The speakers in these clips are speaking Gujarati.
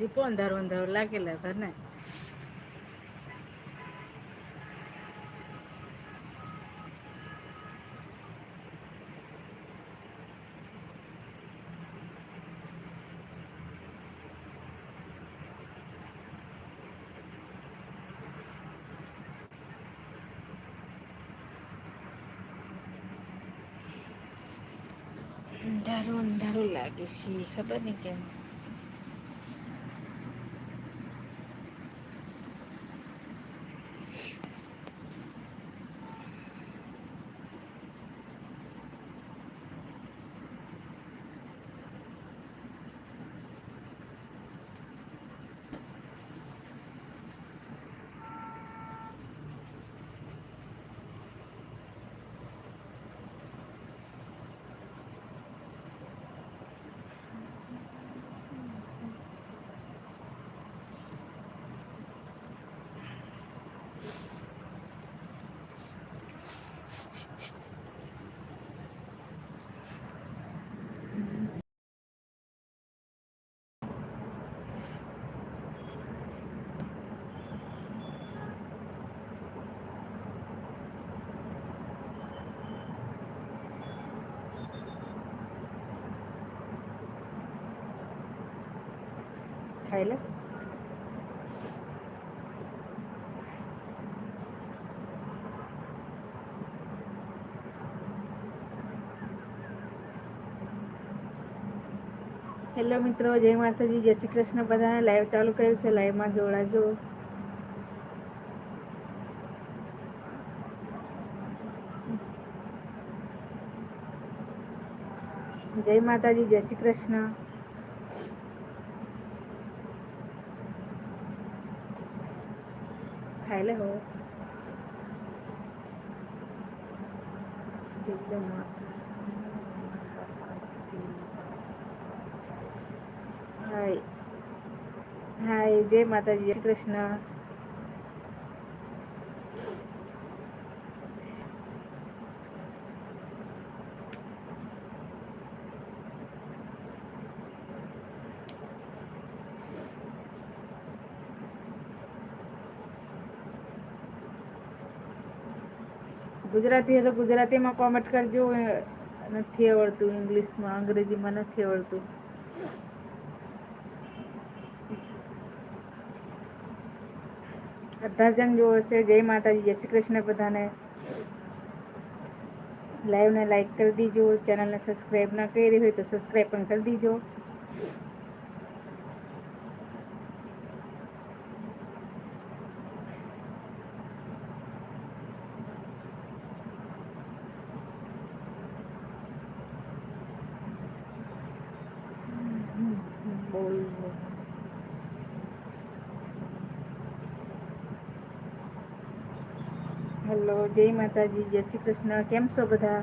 દીપો અંધારો અંધારો લાગેલા હતા ને. અંધારું અંધારું લાગે છે ખબર નહીં કેમ. ખાઈ લે. હેલો મિત્રો, જય માતાજી, જય શ્રી કૃષ્ણ. બધાને લાઈવ ચાલુ કર્યું છે. લાઈવમાં જોડાજો. જય માતાજી, જય શ્રી કૃષ્ણ. ખાઈ લે હો એકદમ હાય હાય જય માતાજી જય શ્રી કૃષ્ણ ગુજરાતી હોય તો ગુજરાતીમાં કોમેન્ટ કરજો. નથી આવડતું ઇંગ્લિશમાં, અંગ્રેજીમાં નથી આવડતું. અઢાર જણ જો હશે. જય માતાજી, જય શ્રી કૃષ્ણ બધાને. લાઈવને લાઈક કરી દીજો. ચેનલને સબસ્ક્રાઈબ ના કરી હોય તો સબસ્ક્રાઈબ પણ કરી દીજો. બોલ હેલો જય માતાજી જય શ્રી કૃષ્ણ. કેમ છો બધા?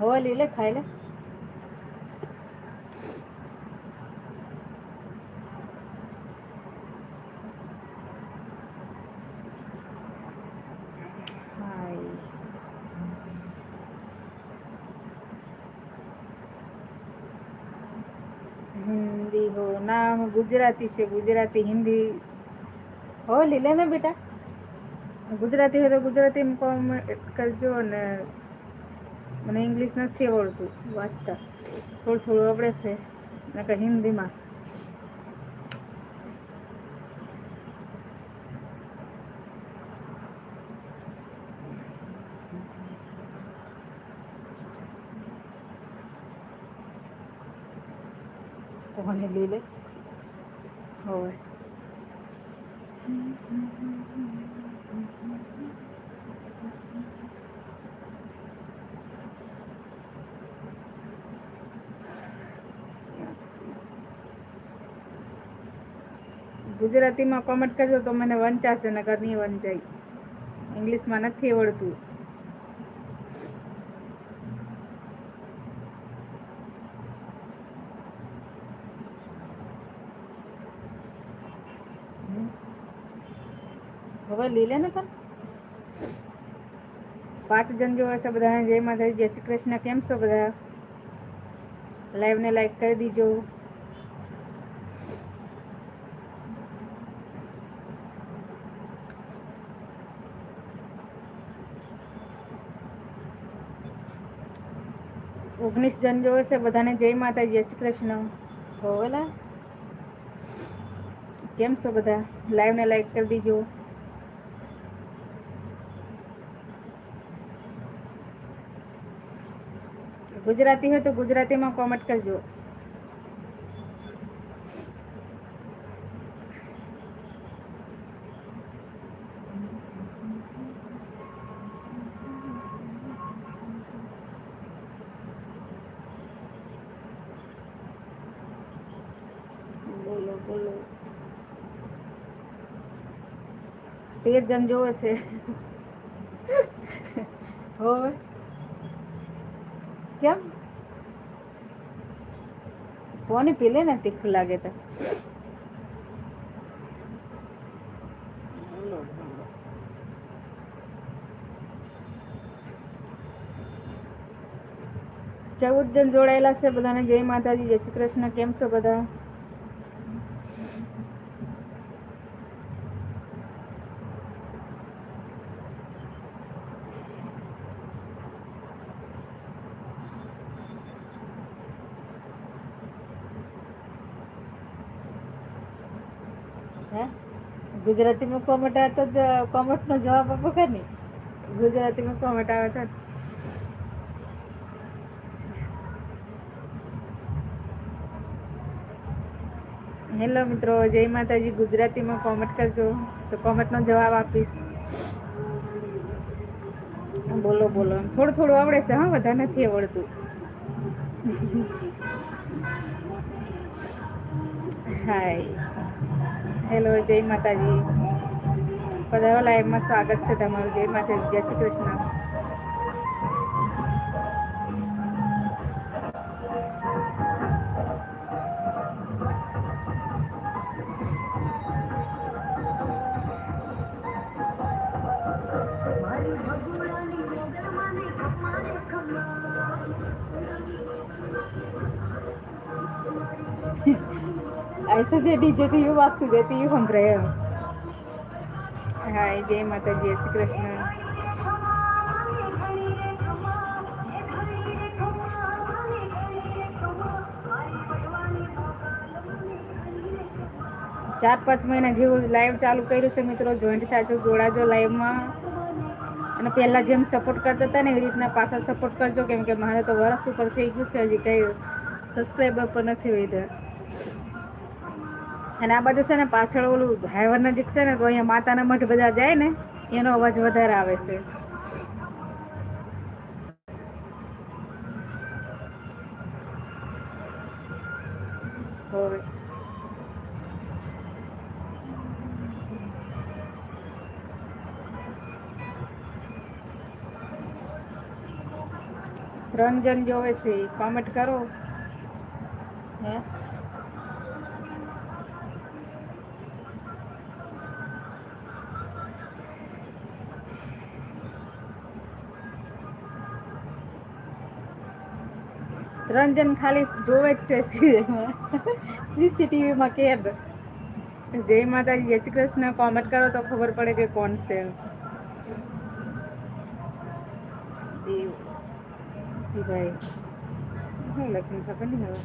હવા લે ખાઈ લે. હિન્દી હો, નામ ગુજરાતી છે, ગુજરાતી હિન્દી. હો, લીલે ને બેટા? ગુજરાતી હોય તો ગુજરાતીમાં કોમેન્ટ કરજો ને મને ઇંગ્લિશ નથી આવડતું. વાંચતા. થોડું થોડું આવડે છે. નકર હિન્દીમાં. કોને લીલે. હોય ગુજરાતીમાં કોમેન્ટ કરજો તો મને વંચાશે, નકર નહીં વંચાય. ઇંગ્લિશમાં નથી આવડતું. હવે લઈ લે ને પણ પાંચ જણ જોવે છે બધા જય માતા જય શ્રી કૃષ્ણ કેમ છો બધા? લાઈવ ને લાઈક કરી દીજો. ઓગણીસ જણ જોવે છે બધાને જય માતા જય શ્રી કૃષ્ણ. હોવેલા કેમ છો બધા? લાઈવ ને લાઈક કરી દીજો. ગુજરાતી હોય તો ગુજરાતીમાં કોમેન્ટ કરજો. બોલો બોલો તેર જણ જોવે છે. હોવે. કેમ? કોને પીલે ને તીખું લાગે તો? ચૌદ જણ જોડાયેલા છે બધાને. જય માતાજી, જય શ્રી કૃષ્ણ. કેમ છો બધા? ગુજરાતીમાં કોમેન્ટ આવે તો જ કોમેન્ટનો જવાબ આપો કે નહીં? ગુજરાતીમાં કોમેન્ટ આવે તો હેલો મિત્રો, જય માતાજી. ગુજરાતીમાં કોમેન્ટ કરજો. તો કોમેન્ટનો જવાબ આપીશ. બોલો બોલો. થોડું થોડું આવડે છે, હા? બધા નથી આવડતું. હાય હેલો જય માતાજી. પધારો લાઈવમાં સ્વાગત છે તમારું. જય માતાજી જય શ્રી કૃષ્ણ. ऐसे જે ડીજે થી એવું વાગતું જે થી સંભળાય એમ હાય જય માતા જય શ્રી કૃષ્ણ ચાર પાંચ મહિના જેવું લાઈવ ચાલુ કર્યું છે મિત્રો જોઈન્ટ થાજો જોડાજો લાઈવમાં અને પહેલાં જેમ સપોર્ટ કરતા હતા ને એવી રીતના પાછા સપોર્ટ કરજો, કેમ કે મારે તો વર્ષ ઉપર થઈ ગયું છે, હજી કંઈ સબસ્ક્રાઈબર પણ નથી વધ્યા. અને આ બાજુ છે ને પાછળ ઓલું હાઈવર નજીક છે ને તો અહીંયા માતાના મઠ બધા જાય ને, એનો અવાજ વધારે આવે છે. હવે. જણ જોવે છે કોમેન્ટ કરો. જણ ખાલી જોવે જ છે સીસીટીવીમાં કેદ. જય માતાજી જય શ્રી કૃષ્ણ. કોમેન્ટ કરો તો ખબર પડે કે કોણ છે. શું લખ્યું ખબર નહીં હવે?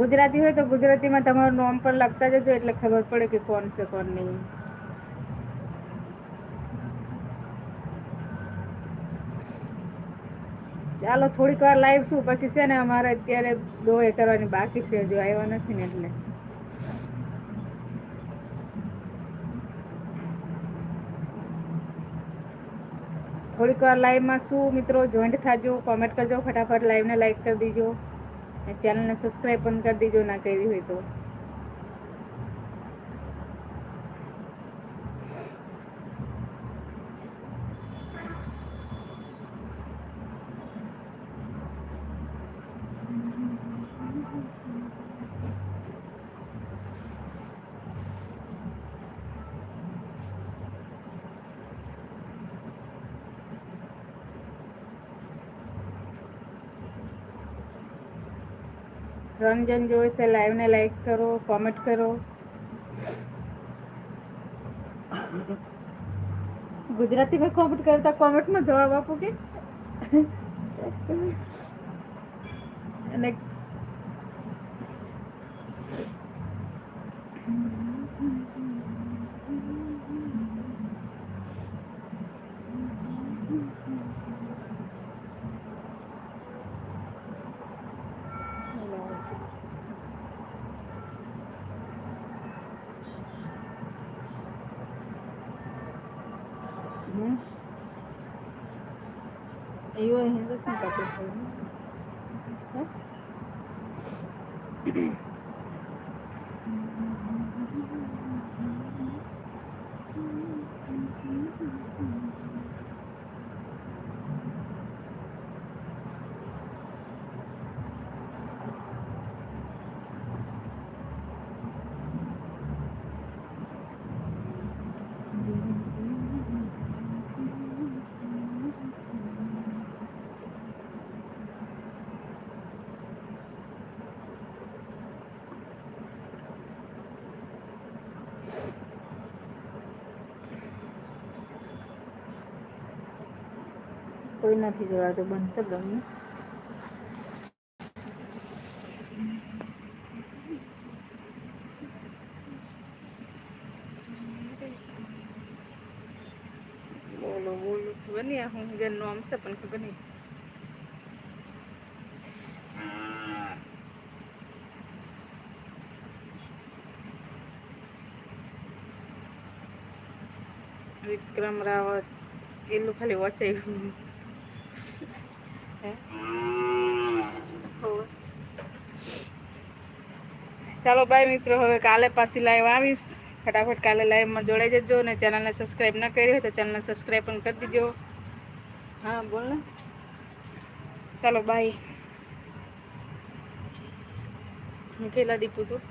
ગુજરાતી હોય તો ગુજરાતીમાં તમારું નામ પણ લખતા જજો એટલે ખબર પડે કે કોણ છે કોણ નહીં. ચાલો થોડીક વાર લાઈવ શું? પછી છે ને અમારે અત્યારે દોએ કરવાની બાકી છે, હજુ આવ્યા નથી ને એટલે. થોડીક વાર લાઈવમાં શું મિત્રો? જોઈન્ટ થાજો કોમેન્ટ કરજો, ફટાફટ લાઈવને લાઈક કરી દીજો. અને ચેનલને સબસ્ક્રાઈબ પણ કરી દીજો, ના કરી હોય તો. ત્રણ જણ જોવે છે લાઈવને લાઈક કરો કોમેન્ટ કરો. ગુજરાતીમાં કોમેન્ટ કરતા કોમેન્ટમાં જવાબ આપો કે? અને એવું અહીં તો શું કાપે કોઈ નથી જોડાતું, બંધ તો ગમે બોલો બોલો ખબર નહીં હું જેનું આમ છે પણ વિક્રમ રાવત એટલું ખાલી વચાયું હે હોવે. ચાલો બાય મિત્રો હવે કાલે પાછી લાઈવ આવીશ. ફટાફટ કાલે લાઈવમાં જોડાઈ જજો અને ચેનલને સબસ્ક્રાઈબ ન કરી હોય તો ચેનલને સબસ્ક્રાઈબ પણ કરી દીજો. હા બોલ ને. ચાલો બાય મૂકેલા દીપુ તું?